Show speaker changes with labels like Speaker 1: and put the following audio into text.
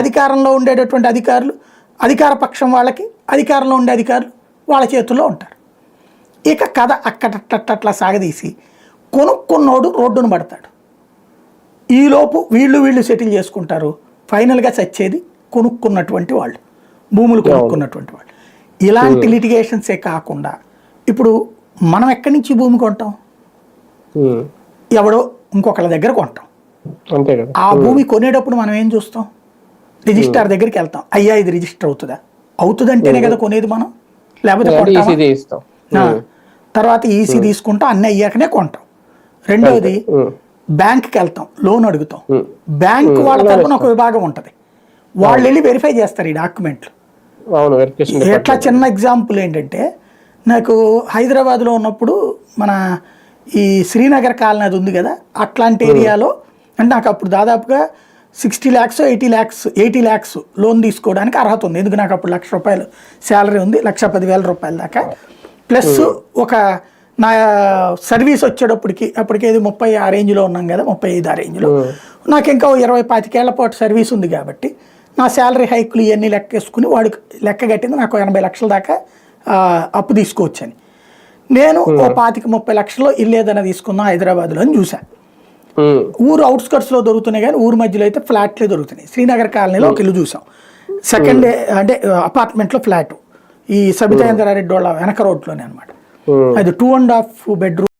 Speaker 1: అధికారంలో ఉండేటటువంటి అధికారులు అధికార పక్షం వాళ్ళకి అధికారంలో ఉండే అధికారులు వాళ్ళ చేతుల్లో ఉంటారు. ఇక కథ అక్కడట్లా సాగదీసి కొనుక్కున్నోడు రోడ్డును పడతాడు ఈలోపు వీళ్ళు వీళ్ళు సెటిల్ చేసుకుంటారు. ఫైనల్గా చచ్చేది కొనుక్కున్నటువంటి వాళ్ళు భూములు కొనుక్కున్నటువంటి వాళ్ళు. ఇలాంటి లిటిగేషన్సే కాకుండా ఇప్పుడు మనం ఎక్కడి నుంచి భూమి కొంటాం. ఎవడో ఇంకొకళ్ళ దగ్గర కొంటాం. ఆ భూమి కొనేటప్పుడు మనం ఏం చూస్తాం? రిజిస్టార్ దగ్గరికి వెళ్తాం. అయ్యా ఇది రిజిస్టర్ అవుతుందా? అవుతుందంటేనే కదా కొనేది మనం? లేకపోతే తర్వాత ఈసీ తీసుకుంటాం అన్ని అయ్యాకనే కొంటాం. రెండవది. బ్యాంక్కి వెళ్తాం లోన్ అడుగుతాం. బ్యాంక్ వాళ్ళ తరపున ఒక విభాగం ఉంటుంది. వాళ్ళు వెళ్ళి వెరిఫై చేస్తారు ఈ డాక్యుమెంట్లు. ఎట్లా చిన్న ఎగ్జాంపుల్ ఏంటంటే నాకు హైదరాబాద్లో ఉన్నప్పుడు మన ఈ శ్రీనగర్ కాలనీ అది ఉంది కదా అట్లాంటి ఏరియాలో అంటే నాకు అప్పుడు దాదాపుగా sixty lakhs eighty lakhs eighty lakhs loan తీసుకోవడానికి అర్హత ఉంది. ఎందుకు నాకు అప్పుడు లక్ష రూపాయలు శాలరీ ఉంది? లక్ష పదివేల రూపాయల దాకా. ప్లస్ ఒక నా సర్వీస్ వచ్చేటప్పటికి అప్పటికి ముప్పై ఆ రేంజ్లో ఉన్నాం కదా ముప్పై ఐదు ఆ రేంజ్లో. నాకు ఇంకా ఇరవై పాతికేళ్ళ పాటు సర్వీస్ ఉంది కాబట్టి నా శాలరీ హైకులు ఇవన్నీ లెక్కేసుకుని వాడికి లెక్క కట్టింది నాకు ఎనభై లక్షల దాకా అప్పు తీసుకోవచ్చని. నేను ఓ పాతిక ముప్పై లక్షలు ఇల్లు ఏదైనా తీసుకుందాం హైదరాబాద్లో అని చూశాను. ఊరు అవుట్స్కట్స్లో దొరుకుతున్నాయి కానీ ఊరు మధ్యలో అయితే ఫ్లాట్లే దొరుకుతున్నాయి. శ్రీనగర్ కాలనీలో ఒక ఇల్లు చూసాం. సెకండ్ అంటే అపార్ట్మెంట్లో ఫ్లాట్. ఈ సబితా ఇంద్రారెడ్డి వాళ్ళ వెనక రోడ్లోనే అనమాట. అది టూ అండ్ హాఫ్ బెడ్రూమ్